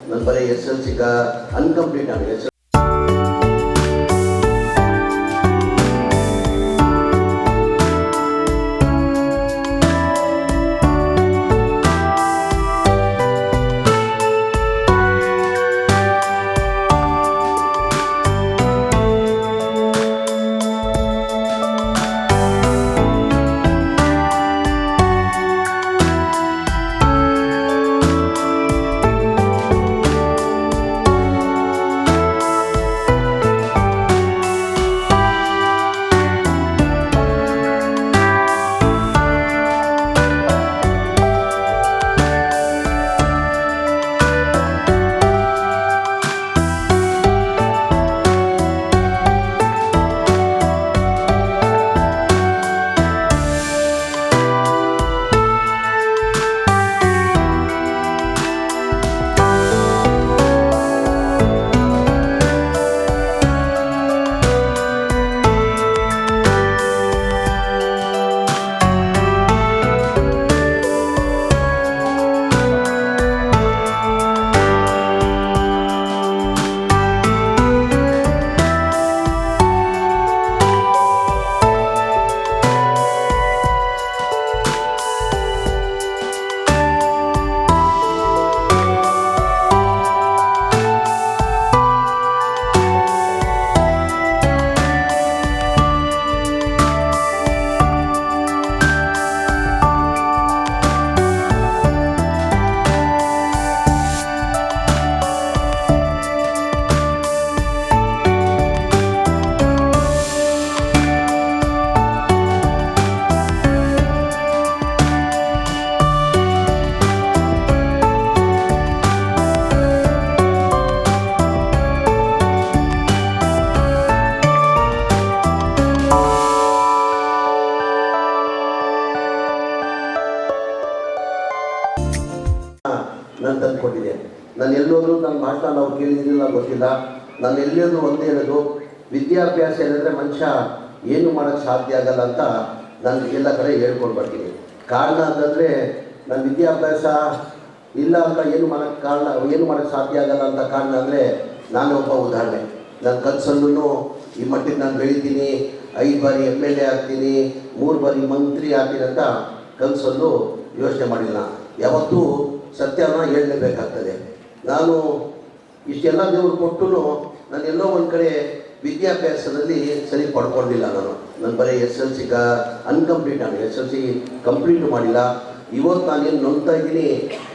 ನನ್ನ ಬರೀ S L C incomplete ಆಗಿದೆ. ನಾವು ಕೇಳಿದ್ದಿಲ್ಲ ಗೊತ್ತಿಲ್ಲ. ನಾನು ಎಲ್ಲಿಯೋದ್ರೂ ಒಂದೇ ಹೇಳೋದು, ವಿದ್ಯಾಭ್ಯಾಸ ಏನಂದರೆ ಮನುಷ್ಯ ಏನು ಮಾಡೋಕ್ಕೆ ಸಾಧ್ಯ ಆಗಲ್ಲ ಅಂತ ನಾನು ಎಲ್ಲ ಕಡೆ ಹೇಳ್ಕೊಂಡು ಬರ್ತೀನಿ. ಕಾರಣ ಅಂತಂದರೆ ನನ್ನ ವಿದ್ಯಾಭ್ಯಾಸ ಇಲ್ಲ ಅಂತ ಏನು ಮಾಡೋಕ್ಕೆ ಕಾರಣ, ಏನು ಮಾಡೋಕ್ಕೆ ಸಾಧ್ಯ ಆಗಲ್ಲ ಅಂತ ಕಾರಣ ಅಂದರೆ, ನಾನು ಒಬ್ಬ ಉದಾಹರಣೆ. ನನ್ನ ಕನಸಲ್ಲೂ ಈ ಮಟ್ಟಿಗೆ ನಾನು ಬೆಳಿತೀನಿ, ಐದು ಬಾರಿ ಎಂ ಎಲ್ ಎ ಆಗ್ತೀನಿ, ಮೂರು ಬಾರಿ ಮಂತ್ರಿ ಆಗ್ತೀನಿ ಅಂತ ಕನಸಲ್ಲೂ ಯೋಚನೆ ಮಾಡಿಲ್ಲ. ಯಾವತ್ತೂ ಸತ್ಯನ ಹೇಳಲೇಬೇಕಾಗ್ತದೆ. ನಾನು ಇಷ್ಟೆಲ್ಲ ದೇವರು ಕೊಟ್ಟು ನಾನು ಎಲ್ಲೋ ಒಂದು ಕಡೆ ವಿದ್ಯಾಭ್ಯಾಸದಲ್ಲಿ ಸರಿ ಪಡ್ಕೊಂಡಿಲ್ಲ ನಾನು. ನನ್ನ ಬರೀ ಎಸ್ ಎಲ್ ಸಿಗ ಅನ್ಕಂಪ್ಲೀಟ್ ನಾನು. ಎಸ್ ಎಲ್ ಸಿ ಕಂಪ್ಲೀಟ್ ಮಾಡಿಲ್ಲ. ಇವತ್ತು ನಾನೇನು ನೊಂದ್ತಾ ಇದ್ದೀನಿ,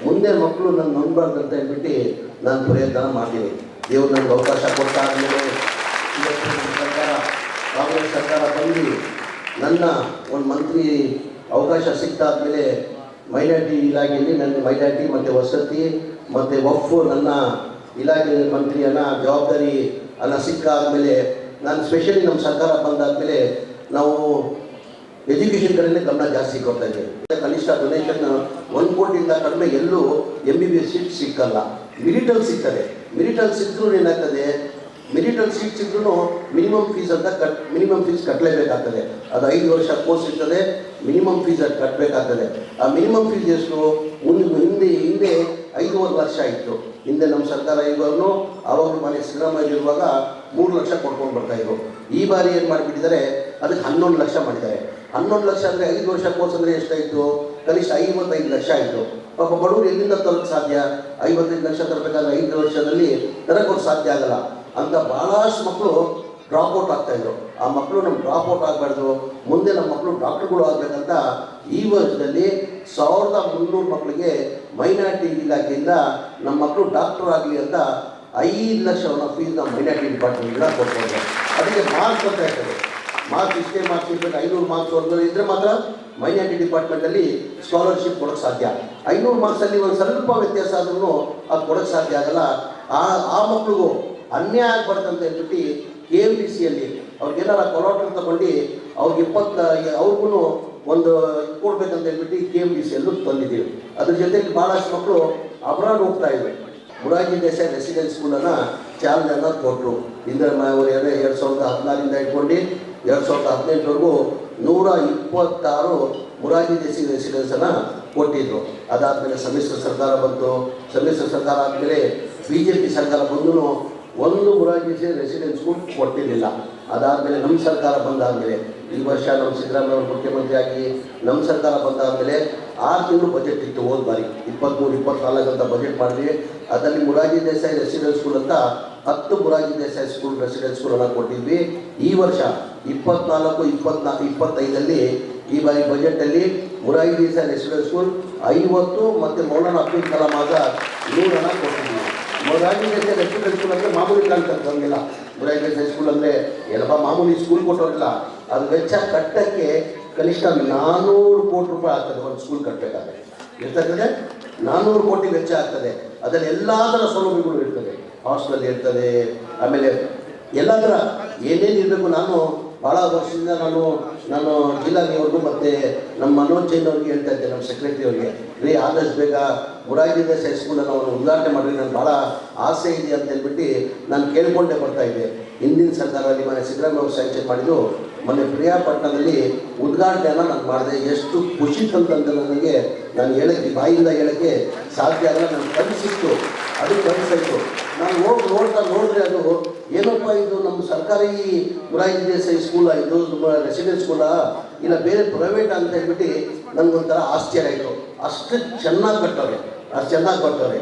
ಮುಂದೆ ಮಕ್ಕಳು ನಾನು ನೊಂದಬಾರ್ದು ಅಂತ ಹೇಳ್ಬಿಟ್ಟು ನಾನು ಪ್ರಯತ್ನ ಮಾಡ್ತೀನಿ. ದೇವ್ರು ನನಗೆ ಅವಕಾಶ ಕೊಟ್ಟಾದಮೇಲೆ ಸರ್ಕಾರ, ಕಾಂಗ್ರೆಸ್ ಸರ್ಕಾರ ಬಂದು ನನ್ನ ಒಂದು ಮಂತ್ರಿ ಅವಕಾಶ ಸಿಕ್ತಾದ್ಮೇಲೆ ಮೈನಾರಿಟಿ ಇಲಾಖೆಯಲ್ಲಿ ನನ್ನ ಮೈನಾರಿಟಿ ಮತ್ತು ವಸತಿ ಮತ್ತು ವಫ್ ನನ್ನ ಇಲಾಖೆ ಮಂತ್ರಿಯನ್ನ ಜವಾಬ್ದಾರಿ ಅನ್ನ ಸಿಕ್ಕಾದ್ಮೇಲೆ, ನಾನು ಸ್ಪೆಷಲಿ ನಮ್ಮ ಸರ್ಕಾರ ಬಂದಾದ್ಮೇಲೆ ನಾವು ಎಜುಕೇಷನ್ ಕಡೆನೇ ಗಮನ ಜಾಸ್ತಿ ಕೊಡ್ತಾ ಇದ್ದೇವೆ. ಕನಿಷ್ಠ ಡೊನೇಷನ್ ಒಂದು ಕೋಟಿಯಿಂದ ಕಡಿಮೆ ಎಲ್ಲೂ M B B S seat ಸಿಕ್ಕಲ್ಲ. ಮಿರಿಟಲ್ ಸಿಗ್ತದೆ. ಮಿರಿಟಲ್ ಸಿಕ್ಕರೂ ಏನಾಗ್ತದೆ? ಮಿರಿಟಲ್ ಸೀಟ್ ಸಿಕ್ಕರೂ ಮಿನಿಮಮ್ ಫೀಸ್ ಅಂತ ಕಟ್ ಮಿನಿಮಮ್ ಫೀಸ್ ಕಟ್ಟಲೇಬೇಕಾಗ್ತದೆ ಅದು ಐದು ವರ್ಷ ಕೋರ್ಸ್ ಇರ್ತದೆ ಮಿನಿಮಮ್ ಫೀಸ್ ಅದು ಕಟ್ಟಬೇಕಾಗ್ತದೆ ಆ ಮಿನಿಮಮ್ ಫೀಸ್ ಎಷ್ಟು? ಮುಂದೆ ಐದೂವರೆ ವರ್ಷ ಇತ್ತು ಹಿಂದೆ ನಮ್ಮ ಸರ್ಕಾರ ಇರುವಾಗಲೂ ಅವಾಗ ಮನೆ ಸಿದ್ದರಾಮಯ್ಯ ಇರುವಾಗ ಮೂರು ಲಕ್ಷ ಕೊಡ್ಕೊಂಡು ಬರ್ತಾ ಇದ್ರು. ಈ ಬಾರಿ ಏನು ಮಾಡಿಬಿಟ್ಟಿದ್ದಾರೆ, ಅದಕ್ಕೆ ಹನ್ನೊಂದು ಲಕ್ಷ ಮಾಡಿದ್ದಾರೆ. ಹನ್ನೊಂದು ಲಕ್ಷ ಅಂದರೆ ಐದು ವರ್ಷ ಕೋರ್ಸ್ ಅಂದರೆ ಎಷ್ಟಾಯಿತು? ಕನಿಷ್ಠ ಐವತ್ತೈದು ಲಕ್ಷ ಆಯಿತು. ಪಾಪ ಬಡವರು ಎಲ್ಲಿಂದ ತರಕ್ಕೆ ಸಾಧ್ಯ? ಐವತ್ತೈದು ಲಕ್ಷ ತರಬೇಕಾದ್ರೆ ಐದು ವರ್ಷದಲ್ಲಿ ತರಕ್ಕೆ ಸಾಧ್ಯ ಆಗಲ್ಲ. ಅಂತ ಭಾಳಷ್ಟು ಮಕ್ಕಳು ಡ್ರಾಪ್ ಔಟ್ ಆಗ್ತಾ ಇದ್ರು. ಆ ಮಕ್ಕಳು ನಮ್ಮ ಡ್ರಾಪ್ ಔಟ್ ಆಗಬಾರ್ದು. ಮುಂದೆ ನಮ್ಮ ಮಕ್ಕಳು ಡಾಕ್ಟರ್ಗಳು ಆಗಬೇಕಂತ ಈ ವರ್ಷದಲ್ಲಿ ಸಾವಿರದ ಮುನ್ನೂರು ಮಕ್ಕಳಿಗೆ ಮೈನಾರಿಟಿ ಇಲಾಖೆಯಿಂದ ನಮ್ಮ ಮಕ್ಕಳು ಡಾಕ್ಟರ್ ಆಗಲಿ ಅಂತ ಐದು ಲಕ್ಷವನ್ನು ಫೀಸ್ನ ಮೈನಾರಿಟಿ ಡಿಪಾರ್ಟ್ಮೆಂಟಿಂದ ಕೊಡ್ಬೋದು. ಅದಕ್ಕೆ ಮಾರ್ಕ್ಸ್ ಅಂತ ಇರ್ತದೆ. ಮಾರ್ಕ್ಸ್ ಇಷ್ಟೇ ಮಾರ್ಕ್ಸ್ ಇರಬೇಕು. ಐನೂರು ಮಾರ್ಕ್ಸ್ ವರ್ಗದಲ್ಲಿ ಇದ್ದರೆ ಮಾತ್ರ ಮೈನಾರಿಟಿ ಡಿಪಾರ್ಟ್ಮೆಂಟಲ್ಲಿ ಸ್ಕಾಲರ್ಶಿಪ್ ಕೊಡೋಕ್ಕೆ ಸಾಧ್ಯ. ಐನೂರು ಮಾರ್ಕ್ಸಲ್ಲಿ ಒಂದು ಸ್ವಲ್ಪ ವ್ಯತ್ಯಾಸ ಆದ್ರೂ ಅದು ಕೊಡೋಕ್ಕೆ ಸಾಧ್ಯ ಆಗಲ್ಲ. ಆ ಆ ಮಕ್ಕಳಿಗೂ ಅನ್ಯಾಯ ಆಗ್ಬಾರ್ದಂತ ಹೇಳ್ಬಿಟ್ಟು ಕೆ ಎಂ ಡಿ ಸಿಯಲ್ಲಿ ಅವ್ರಿಗೆಲ್ಲ ಕೊಲಾಟರ್ ತಗೊಂಡು ಅವ್ರಿಗೆ ಇಪ್ಪತ್ತ ಅವ್ರಿಗೂ ಒಂದು ಕೊಡ್ಬೇಕಂತ ಹೇಳ್ಬಿಟ್ಟು ಕೆ ಎಂ ಡಿ ಸಿಯಲ್ಲೂ ತಂದಿದ್ದೀವಿ. ಅದ್ರ ಜೊತೆಗೆ ಭಾಳಷ್ಟು ಮಕ್ಕಳು ಅಬ್ರಾಡ್ ಹೋಗ್ತಾ ಇವೆ. ಮುರಾಜಿ ದೇಸಾಯಿ ರೆಸಿಡೆನ್ಸ್ ಸ್ಕೂಲನ್ನು ಚಾಲನೆಯನ್ನು ಕೊಟ್ಟರು ಇಂದಿರಾ ಅವರು ಎರಡು ಎರಡು ಸಾವಿರದ ಹದಿನಾರಿಂದ ಇಟ್ಕೊಂಡು ಎರಡು ಸಾವಿರದ ಹದಿನೆಂಟರವರೆಗೂ ನೂರ ಇಪ್ಪತ್ತಾರು ಮುರಾಜಿ ದೇಸಾಯಿ ರೆಸಿಡೆನ್ಸನ್ನು ಕೊಟ್ಟಿದ್ರು. ಅದಾದಮೇಲೆ ಸಮ್ಮಿಶ್ರ ಸರ್ಕಾರ ಬಂತು. ಸಮ್ಮಿಶ್ರ ಸರ್ಕಾರ ಆದಮೇಲೆ ಬಿ ಜೆ ಪಿ ಸರ್ಕಾರ ಬಂದು ಒಂದು ಮುರಾರ್ಜಿ ರೆಸಿಡೆನ್ಸ್ ಸ್ಕೂಲ್ ಕೊಟ್ಟಿರಲಿಲ್ಲ. ಅದಾದಮೇಲೆ ನಮ್ಮ ಸರ್ಕಾರ ಬಂದಾದಮೇಲೆ, ಈ ವರ್ಷ ನಮ್ಮ ಸಿದ್ದರಾಮಯ್ಯ ಅವರು ಮುಖ್ಯಮಂತ್ರಿ ಆಗಿ ನಮ್ಮ ಸರ್ಕಾರ ಬಂದಾದಮೇಲೆ ಆರು ತಿಂಗಳು ಬಜೆಟ್ ಇತ್ತು ಹೋದ ಬಾರಿ. ಇಪ್ಪತ್ತ್ಮೂರು ಅಂತ ಬಜೆಟ್ ಮಾಡಿದ್ವಿ. ಅದರಲ್ಲಿ ಮುರಾರ್ಜಿ ದೇಸಾಯಿ ರೆಸಿಡೆನ್ಸ್ ಸ್ಕೂಲ್ ಅಂತ ಹತ್ತು ಮುರಾರ್ಜಿ ದೇಸಾಯಿ ಸ್ಕೂಲ್ ರೆಸಿಡೆನ್ಸ್ ಸ್ಕೂಲನ್ನು ಕೊಟ್ಟಿದ್ವಿ. ಈ ವರ್ಷ ಇಪ್ಪತ್ನಾಲ್ಕು, ಇಪ್ಪತ್ನಾ, ಇಪ್ಪತ್ತೈದಲ್ಲಿ ಈ ಬಾರಿ ಬಜೆಟಲ್ಲಿ ಮುರಾರ್ಜಿ ದೇಸಾಯಿ ರೆಸಿಡೆನ್ಸ್ ಸ್ಕೂಲ್ ಐವತ್ತು ಮತ್ತು ಮೌಲಾನ ಅಬ್ದುಲ್ ಕಲಾಂ ಆಗ ನೂರನ್ನ ಕೊಟ್ಟಿದ್ವಿ. ದೇಸಾಯಿ ರೆಸಿಡೆನ್ಸ್ ಸ್ಕೂಲ್ ಅಂದರೆ ಮಾಮೂಲಿ ಕಾಣ್ತದೆ ನಮಗೆಲ್ಲ ಹೈ ಸ್ಕೂಲ್ ಅಂದರೆ ಎಲ್ಲಪ್ಪ ಮಾಮೂಲಿ ಸ್ಕೂಲ್ ಕೊಟ್ಟೋರಿಲ್ಲ ಅದು ವೆಚ್ಚ ಕಟ್ಟಕ್ಕೆ ಕನಿಷ್ಠ ನಾನ್ನೂರು ಕೋಟಿ ರೂಪಾಯಿ ಆಗ್ತದೆ ಒಂದು ಸ್ಕೂಲ್ ಕಟ್ಟಬೇಕಾದ್ರೆ ಎಷ್ಟಾಗ್ತದೆ ನಾನ್ನೂರು ಕೋಟಿ ವೆಚ್ಚ ಆಗ್ತದೆ. ಅದರಲ್ಲಿ ಎಲ್ಲ ಥರ ಸೌಲಭ್ಯಗಳು ಇರ್ತದೆ. ಹಾಸ್ಟೆಲ್ ಇರ್ತದೆ, ಆಮೇಲೆ ಎಲ್ಲ ಥರ ಏನೇನು ಇರಬೇಕು ನಾನು ಭಾಳ ವರ್ಷದಿಂದ ನಾನು ನಾನು ಜಿಲ್ಲಾಧಿಯವ್ರಿಗೂ ಮತ್ತು ನಮ್ಮ ಮನೋಜ್ ಜೈನ್ ಅವ್ರಿಗೆ ಹೇಳ್ತಾ ಇದ್ದೆ, ನಮ್ಮ ಸೆಕ್ರೆಟರಿ ಅವರಿಗೆ. ರೀ ಆದಷ್ಟು ಬೇಗ ಮುರಾರ್ಜಿ ದೇಸಾಯಿ ಸ್ಕೂಲನ್ನು ಅವರು ಉದ್ಘಾಟನೆ ಮಾಡಿ ನನಗೆ ಭಾಳ ಆಸೆ ಇದೆ ಅಂತ ಹೇಳ್ಬಿಟ್ಟು ನಾನು ಕೇಳಿಕೊಂಡೇ ಬರ್ತಾ ಇದ್ದೆ. ಹಿಂದಿನ ಸರ್ಕಾರದಲ್ಲಿ ಮನೆ ಸಿದ್ದರಾಮಯ್ಯ ಅವರು ಮಾಡಿದ್ದು, ಮೊನ್ನೆ ಪ್ರಿಯಾಪಟ್ಟಣದಲ್ಲಿ ಉದ್ಘಾಟನೆಯನ್ನು ನಾನು ಮಾಡಿದೆ. ಎಷ್ಟು ಖುಷಿ ತಂತಂತ ನನಗೆ. ನಾನು ಹೇಳಕ್ಕೆ, ಬಾಯಿಂದ ಹೇಳಕ್ಕೆ ಸಾಧ್ಯ ಆಗಲ್ಲ. ನನಗೆ ಕನಸಿತ್ತು ಅದು ಕನಸಾಯಿತು ನಾನು ನೋಡಿ, ನೋಡ್ತಾ ನೋಡಿದ್ರೆ ಅದು ಏನಪ್ಪ ಇದು ನಮ್ಮ ಸರ್ಕಾರಿ ಮುರಾರ್ಜಿ ಸ್ಕೂಲ್ ಸ್ಕೂಲ ಇದು ರೆಸಿಡೆನ್ಸ್ ಸ್ಕೂಲ ಇಲ್ಲ ಬೇರೆ ಪ್ರೈವೇಟ್ ಅಂತ ಹೇಳ್ಬಿಟ್ಟು ನನಗೊಂಥರ ಆಶ್ಚರ್ಯ ಆಯಿತು ಅಷ್ಟು ಚೆನ್ನಾಗಿ ಕಟ್ಟವ್ರೆ, ಅಷ್ಟು ಚೆನ್ನಾಗಿ ಕೊಟ್ಟವ್ರೆ.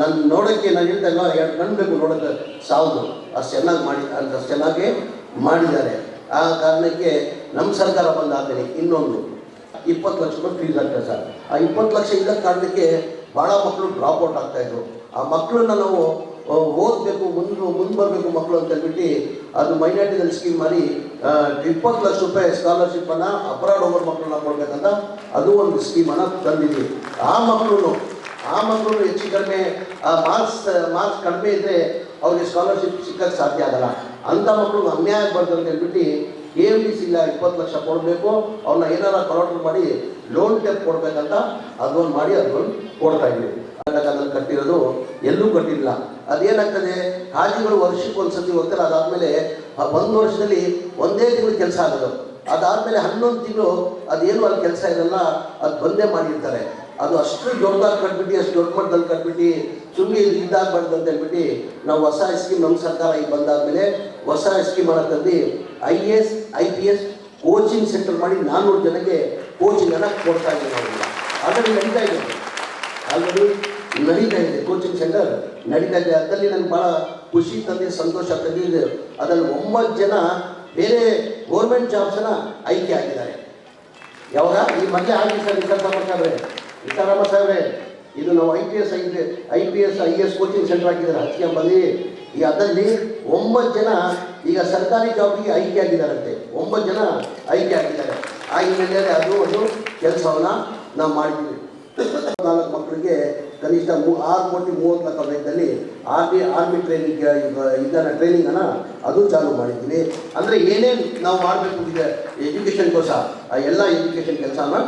ನಾನು ನೋಡೋಕ್ಕೆ ನಾನು ಹೇಳ್ದಾಗ ಎರಡು ಕಣ್ಣು ಬೇಕು ನೋಡೋಕ್ಕೆ ಸಾವು ಅಷ್ಟು ಚೆನ್ನಾಗಿ ಮಾಡಿ ಅಷ್ಟು ಚೆನ್ನಾಗಿ ಮಾಡಿದ್ದಾರೆ. ಆ ಕಾರಣಕ್ಕೆ ನಮ್ಮ ಸರ್ಕಾರ ಬಂದಾಗಲಿ ಇನ್ನೊಂದು. ಇಪ್ಪತ್ತು ಲಕ್ಷ ರೂಪಾಯಿ ಫೀಸ್ ಆಗ್ತದೆ ಸರ್. ಆ ಇಪ್ಪತ್ತು ಲಕ್ಷ ಇದ್ದ ಕಾರಣಕ್ಕೆ ಭಾಳ ಮಕ್ಕಳು ಡ್ರಾಪ್ ಔಟ್ ಆಗ್ತಾಯಿದ್ರು ಆ ಮಕ್ಕಳನ್ನ ನಾವು ಓದಬೇಕು ಮುಂದೆ ಮುಂದೆ ಬರಬೇಕು ಮಕ್ಕಳು ಅಂತ ಹೇಳ್ಬಿಟ್ಟು ಅದು ಮೈನಾರಿಟಿದಲ್ಲಿ ಸ್ಕೀಮ್ ಮಾಡಿ ಇಪ್ಪತ್ತು ಲಕ್ಷ ರೂಪಾಯಿ ಸ್ಕಾಲರ್ಶಿಪ್ಪನ್ನು ಅಬ್ರಾಡ್ ಹೋಗೋ ಮಕ್ಕಳನ್ನ ಕೊಡ್ಬೇಕಂತ ಅದು ಒಂದು ಸ್ಕೀಮನ್ನು ತಂದಿದ್ವಿ. ಆ ಮಕ್ಕಳು ಆ ಮಕ್ಕಳು ಹೆಚ್ಚು ಕಡಿಮೆ, ಆ ಮಾರ್ಕ್ಸ್ ಮಾರ್ಕ್ಸ್ ಕಡಿಮೆ ಇದ್ದರೆ ಅವ್ರಿಗೆ ಸ್ಕಾಲರ್ಶಿಪ್ ಸಿಕ್ಕಕ್ಕೆ ಸಾಧ್ಯ ಆಗಲ್ಲ. ಅಂಥ ಮಕ್ಕಳು ಅನ್ಯಾಯ ಆಗ್ಬಾರ್ದು ಅಂತ ಹೇಳ್ಬಿಟ್ಟು ಕೆ ಎಂ ಡಿ ಸಿಲ್ಲ ಇಪ್ಪತ್ತು ಲಕ್ಷ ಕೊಡಬೇಕು ಅವ್ರನ್ನ ಏನಾರ ಕಲೌಟರ್ ಮಾಡಿ ಲೋನ್ ಟೆಪ್ ಕೊಡಬೇಕಂತ ಅದೊಂದು ಮಾಡಿ ಅದೊಂದು ಕೊಡ್ತಾ ಇದ್ವಿ. ಕಟ್ಟಿರೋದು ಎಲ್ಲೂ ಕಟ್ಟಿಲ್ಲ. ಅದೇನಾಗ್ತದೆ ಹಾಜಿಗಳು ವರ್ಷಕ್ಕೆ ಒಂದ್ಸತಿ ಹೋಗ್ತಾರೆ ಅದಾದಮೇಲೆ ಒಂದು ವರ್ಷದಲ್ಲಿ ಒಂದೇ ತಿಂಗಳು ಕೆಲಸ ಆಗೋದು ಅದಾದಮೇಲೆ ಹನ್ನೊಂದು ತಿಂಗಳು ಅದೇನು ಅಲ್ಲಿ ಕೆಲಸ ಇರಲ್ಲ, ಅದು ಬಂದೇ ಮಾಡಿರ್ತಾರೆ. ಅದು ಅಷ್ಟು ದೊಡ್ಡದಾಗಿ ಕಟ್ಬಿಟ್ಟು, ಅಷ್ಟು ದೊಡ್ಡ ಮಟ್ಟದಲ್ಲಿ ಕಟ್ಬಿಟ್ಟು ಸುಮ್ಮನೆ ಇದಾಗಬಾರ್ದು ಅಂತ ಹೇಳ್ಬಿಟ್ಟು, ನಾವು ಹೊಸ ಸ್ಕೀಮ್ ನಮ್ಮ ಸರ್ಕಾರ ಈಗ ಬಂದಾದ್ಮೇಲೆ ಹೊಸ ಸ್ಕೀಮ್ ತಂದು I A S, I P S coaching centre ಮಾಡಿ ನಾನ್ನೂರು ಜನಕ್ಕೆ ಕೋಚಿಂಗನ್ನು ಕೊಡ್ತಾ ಇದ್ದೀವಿ ನಾವೀಗ ಆಲ್ರೆಡಿ ನಡೀತಾ ಇದ್ದೀವಿ ಆಲ್ರೆಡಿ ನಡೀತಾ ಇದೆ. ಕೋಚಿಂಗ್ ಸೆಂಟರ್ ನಡೀತಾ ಇದೆ. ಅದರಲ್ಲಿ ನನಗೆ ಭಾಳ ಖುಷಿ ತಂದೆ, ಸಂತೋಷ ತಂದಿದೆ ಅದರಲ್ಲಿ ಒಂಬತ್ತು ಜನ ಬೇರೆ ಗೌರ್ಮೆಂಟ್ ಜಾಬ್ಸನ್ನ ಆಯ್ಕೆ ಆಗಿದ್ದಾರೆ. ಯಾವಾಗ? ಈ ಮಧ್ಯೆ ಆಗಿ ಸರ್ ನಿಸಾರಾಮ ಸಾಹೇಬ್ರೆ ನಿಸಾರಾಮ ಸಾಹೇಬ್ರೆ, ಇದು ನಾವು I P S I I P S I S coaching centre ಹಾಕಿದ್ದಾರೆ. ಹಚ್ಕೊಂಬಲ್ಲಿ ಬಂದು ಈ ಅದರಲ್ಲಿ ಒಂಬತ್ತು ಜನ ಈಗ ಸರ್ಕಾರಿ ಜಾಬ್ಗೆ ಆಯ್ಕೆ ಆಗಿದ್ದಾರಂತೆ. ಒಂಬತ್ತು ಜನ ಆಯ್ಕೆ ಆಗಿದ್ದಾರೆ. ಆ ಹಿನ್ನೆಲೆಯಲ್ಲಿ ಅದು ಒಂದು ಕೆಲಸವನ್ನು ನಾವು ಮಾಡಿದ್ದೀವಿ. ನಾಲ್ಕು ಮಕ್ಕಳಿಗೆ ಕನಿಷ್ಠ ಮೂ ಆರು ಕೋಟಿ ಮೂವತ್ತು ಲಕ್ಷ ವೆಚ್ಚದಲ್ಲಿ ಆರ್ಮಿ ಆರ್ಮಿ ಟ್ರೈನಿಂಗ್ ಇದನ್ನ ಟ್ರೈನಿಂಗನ್ನು ಅದು ಚಾಲೂ ಮಾಡಿದ್ದೀವಿ ಅಂದರೆ ಏನೇನು ನಾವು ಮಾಡಬೇಕು ಇದೆ ಎಜುಕೇಷನ್ಗೋಸ್ಕರ ಆ ಎಲ್ಲ ಎಜುಕೇಷನ್ ಕೆಲಸನ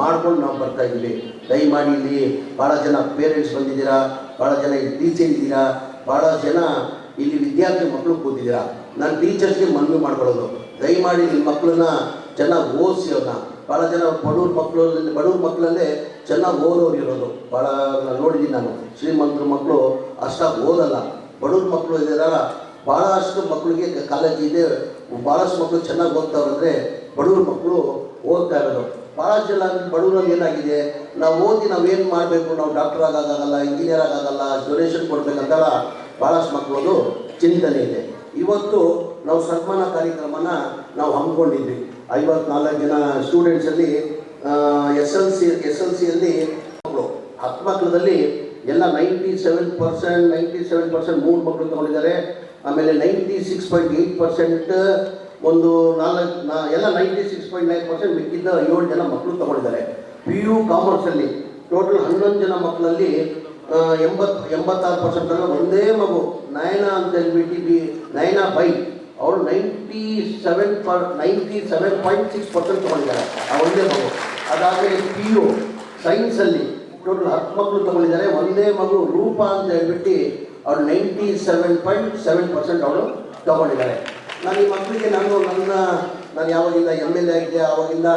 ಮಾಡ್ಕೊಂಡು ನಾವು ಬರ್ತಾ ಇದ್ದೀವಿ. ದಯಮಾಡಿ ಇಲ್ಲಿ ಭಾಳ ಜನ ಪೇರೆಂಟ್ಸ್ ಬಂದಿದ್ದೀರಾ ಭಾಳ ಜನ ಇಲ್ಲಿ ಟೀಚರ್ ಇದ್ದೀರಾ ಭಾಳ ಜನ ಇಲ್ಲಿ ವಿದ್ಯಾರ್ಥಿ ಮಕ್ಕಳು ಕೂತಿದ್ದೀರಾ. ನಾನು ಟೀಚರ್ಸ್ಗೆ ಮನವಿ ಮಾಡ್ಕೊಳ್ಳೋದು. ದಯಮಾಡಿ ನಿಮ್ಮ ಮಕ್ಕಳನ್ನ ಚೆನ್ನಾಗಿ ಓದಿಸಿ ಅವ್ರನ್ನ ಭಾಳ ಜನ ಬಡವ್ರ ಮಕ್ಕಳು ಬಡವ್ರ ಮಕ್ಕಳಲ್ಲೇ ಚೆನ್ನಾಗಿ ಓದೋರು ಇರೋದು. ಭಾಳ ನೋಡಿದ್ದೀನಿ ನಾನು. ಶ್ರೀಮಂತರ ಮಕ್ಕಳು ಅಷ್ಟಾಗಿ ಓದಲ್ಲ. ಬಡವ್ರ ಮಕ್ಕಳು ಇದ್ದಾರ? ಭಾಳಷ್ಟು ಮಕ್ಕಳಿಗೆ ಕಾಲೇಜ್ ಇದೆ. ಭಾಳಷ್ಟು ಮಕ್ಕಳು ಚೆನ್ನಾಗಿ ಓದ್ತಾವ್ರು ಅಂದರೆ ಬಡವ್ರ ಮಕ್ಕಳು ಓದ್ತಾ ಇರೋದು. ಭಾಳ ಜನ ಬಡವರಲ್ಲಿ ಏನಾಗಿದೆ? ನಾವು ಓದಿ ನಾವೇನು ಮಾಡಬೇಕು? ನಾವು ಡಾಕ್ಟರ್ ಆಗೋಕ್ಕಾಗಲ್ಲ ಇಂಜಿನಿಯರ್ ಆಗೋಕ್ಕಾಗಲ್ಲ ಡೊನೇಷನ್ ಕೊಡಬೇಕಂತೆಲ್ಲ ಭಾಳಷ್ಟು ಮಕ್ಕಳದು ಚಿಂತನೆ ಇದೆ. ಇವತ್ತು ನಾವು ಸನ್ಮಾನ ಕಾರ್ಯಕ್ರಮನ ನಾವು ಹಮ್ಮಿಕೊಂಡಿದ್ವಿ. ಐವತ್ನಾಲ್ಕು ಜನ ಸ್ಟೂಡೆಂಟ್ಸಲ್ಲಿ S L C S L ಸಿಯಲ್ಲಿ ಮಕ್ಕಳು. ಹತ್ತು ಮಕ್ಕಳದಲ್ಲಿ ಎಲ್ಲ ninety seven percent ninety seven percent ಮೂರು ಮಕ್ಕಳು ತಗೊಂಡಿದ್ದಾರೆ. ಆಮೇಲೆ ninety six point eight percent ಒಂದು ನಾಲ್ಕು, ನಾ, ಎಲ್ಲ ninety six point nine percent ಮಿಕ್ಕಿದ್ದ ಏಳು ಜನ ಮಕ್ಕಳು ತಗೊಂಡಿದ್ದಾರೆ. ಪಿ ಯು ಕಾಮರ್ಸಲ್ಲಿ ಟೋಟಲ್ ಹನ್ನೊಂದು ಜನ ಮಕ್ಕಳಲ್ಲಿ ಎಂಬತ್ತು ಎಂಬತ್ತಾರು ಪರ್ಸೆಂಟ್ ಒಂದೇ ಮಗು. ನಯನ ಅಂತ ಹೇಳ್ಬಿಟ್ಟು ಬಿ, ನಯನ ಬೈ. ಅವಳು ninety seven per ninety seven point six percent ತೊಗೊಂಡಿದ್ದಾರೆ. ಆ ಒಂದೇ ಮಗು. ಅದಾದಮೇಲೆ ಪಿ ಯು ಸೈನ್ಸಲ್ಲಿ ಟೋಟಲ್ ಹತ್ತು ಮಕ್ಕಳು ತೊಗೊಂಡಿದ್ದಾರೆ. ಒಂದೇ ಮಗು ರೂಪ ಅಂತ ಹೇಳ್ಬಿಟ್ಟು ಅವಳು ninety seven point seven percent ಅವಳು ತೊಗೊಂಡಿದ್ದಾರೆ. ನಾನು ಈ ಮಕ್ಕಳಿಗೆ ನಾನು ನನ್ನ, ನಾನು ಯಾವಾಗಿಂದ ಎಂ ಎಲ್ ಎ ಆಗಿದ್ದೆ, ಆವಾಗಿಂದ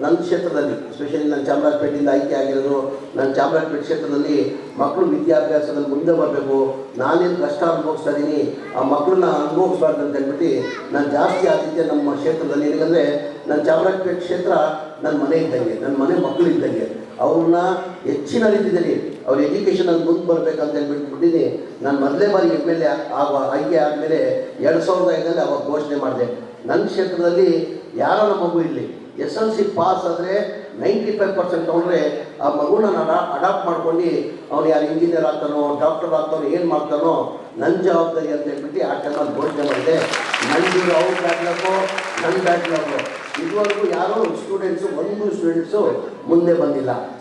ನನ್ನ ಕ್ಷೇತ್ರದಲ್ಲಿ ಸ್ಪೆಷಲಿ ನಾನು ಚಾಮರಾಜಪೇಟೆಯಿಂದ ಆಯ್ಕೆ ಆಗಿರೋದು, ನನ್ನ ಚಾಮರಾಜಪೇಟೆ ಕ್ಷೇತ್ರದಲ್ಲಿ ಮಕ್ಕಳು ವಿದ್ಯಾಭ್ಯಾಸದಲ್ಲಿ ಮುಂದೆ ಬರಬೇಕು. ನಾನೇನು ಕಷ್ಟ ಅನುಭವಿಸ್ತಾ ಇದ್ದೀನಿ. ಆ ಮಕ್ಕಳನ್ನ ಅನುಭವಿಸ್ಬಾರ್ದು ಅಂತ ಹೇಳ್ಬಿಟ್ಟು ನಾನು ಜಾಸ್ತಿ ಆದಿತ್ಯ ನಮ್ಮ ಕ್ಷೇತ್ರದಲ್ಲಿ ಯಾಕಂದರೆ ನನ್ನ ಚಾಮರಾಜಪೇಟೆ ಕ್ಷೇತ್ರ ನನ್ನ ಮನೆ ಇದ್ದಂಗೆ, ನನ್ನ ಮನೆ ಮಕ್ಕಳು ಇದ್ದಂಗೆ. ಅವ್ರನ್ನ ಹೆಚ್ಚಿನ ರೀತಿಯಲ್ಲಿ ಅವ್ರ ಎಜುಕೇಷನಲ್ಲಿ ಮುಂದೆ ಬರಬೇಕಂತ ಹೇಳ್ಬಿಟ್ಬಿಟ್ಟಿದ್ದೀನಿ ನಾನು ಮೊದಲೇ ಬಾರಿ ಎಂ ಎಲ್ ಎ ಆಗುವ, ಆಯ್ಕೆ ಆದಮೇಲೆ ಎರಡು ಸಾವಿರದ ಐದರಲ್ಲಿ ಅವಾಗ ಘೋಷಣೆ ಮಾಡಿದೆ. ನನ್ನ ಕ್ಷೇತ್ರದಲ್ಲಿ ಯಾರೋ ಮಗು ಇರಲಿ ಎಸ್ ಎಲ್ ಸಿ ಪಾಸ್ ಆದರೆ ನೈಂಟಿ ಫೈವ್ ಪರ್ಸೆಂಟ್ ತೊಗೊಂಡ್ರೆ ಆ ಮಗುನ ನಾನು ಅಡಾಪ್ಟ್ ಮಾಡ್ಕೊಂಡು ಅವ್ನು ಯಾರು ಇಂಜಿನಿಯರ್ ಆಗ್ತಾನೋ ಡಾಕ್ಟರ್ ಆಗ್ತಾನೋ, ಏನು ಮಾಡ್ತಾನೋ ನನ್ನ ಜವಾಬ್ದಾರಿ ಅಂತ ಹೇಳ್ಬಿಟ್ಟು ಆ ಟೈಮಲ್ಲಿ ಘೋಷಣೆ ಮಾಡಿದೆ. ನನ್ನ ಅವ್ರ ಬ್ಯಾಕ್ಲಾಗು ನನ್ನ ಬ್ಯಾಕ್ಲಾಗು ಇದುವರೆಗೂ ಯಾರೋ ಸ್ಟೂಡೆಂಟ್ಸು ಒಂದು ಸ್ಟೂಡೆಂಟ್ಸು ಮುಂದೆ ಬಂದಿಲ್ಲ.